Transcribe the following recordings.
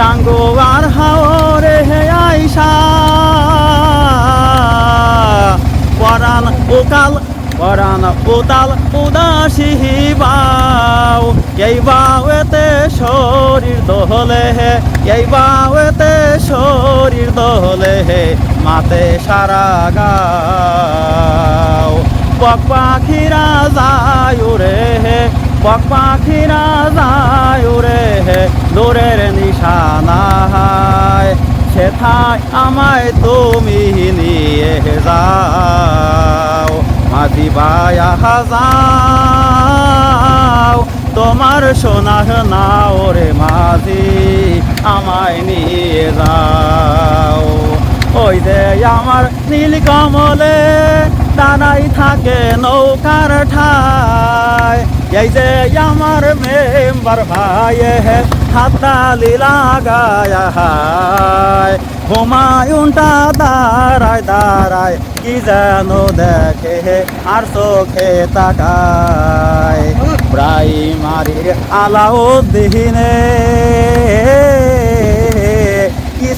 Tango আর হাওরে হে আইসা। পরাণ ওকাল পরাণ উতাল, উদাসী বাও এই বাউতে শরীর দোহলে হে, এই বাউতে শরীর দোহলে হে, মাতে সারা গাও পাখিরা যায় রে হে পক যায় রে হে দূরের নিশানায় সেথায় আমায় তুমি নিয়ে যাও মাঝি বায়া যাও। তোমার সোনা নাও রে মাঝি, আমায় নিয়ে যাও। ওই যে আমার নীল কমলে দাঁড়াই থাকে নৌকার ঠায়। এই যে আমার মেম্বার ভাই হাতালি লাগায় হুমায়ুনটা দাঁড়ায় দাঁড়ায়, কি যেন দেখে আর চোখে তাকায়। প্রাইমারির আলাউদ্দিনে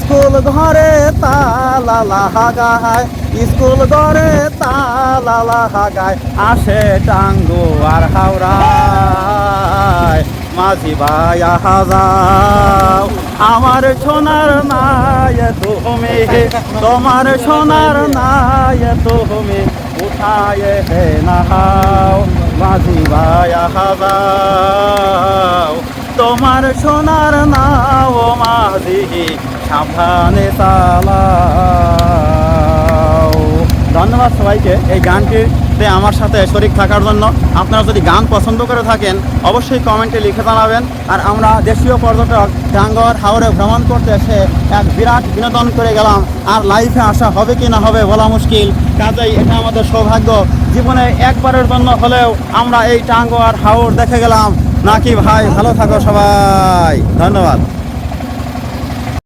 স্কুল ঘরে তালা লাগায়, স্কুল ঘরে তালা লাগায়, আসে টাঙ্গু আর হাওড়ায়। মাঝি ভাই যাও আমার সোনার নাই তুমি, তোমার সোনার নাই তুমি, উঠায় হে নাহাও। মাঝি ভাই যাও তোমার সোনার নাও মাঝি। সাবধানে চালাও। ধন্যবাদ সবাইকে এই গানটিতে আমার সাথে শরিক থাকার জন্য। আপনারা যদি গান পছন্দ করে থাকেন, অবশ্যই কমেন্টে লিখে জানাবেন। আর আমরা দেশীয় পর্যটক টাঙ্গর হাওড়ে ভ্রমণ করতে এসে এক বিরাট বিনোদন করে গেলাম। আর লাইফে আসা হবে কি না হবে বলা মুশকিল। কাজেই এটা আমাদের সৌভাগ্য। জীবনে একবারের জন্য হলেও আমরা এই টাঙ্গর হাওড় দেখে গেলাম। নাকি ভাই, ভালো থাকো সবাই। ধন্যবাদ।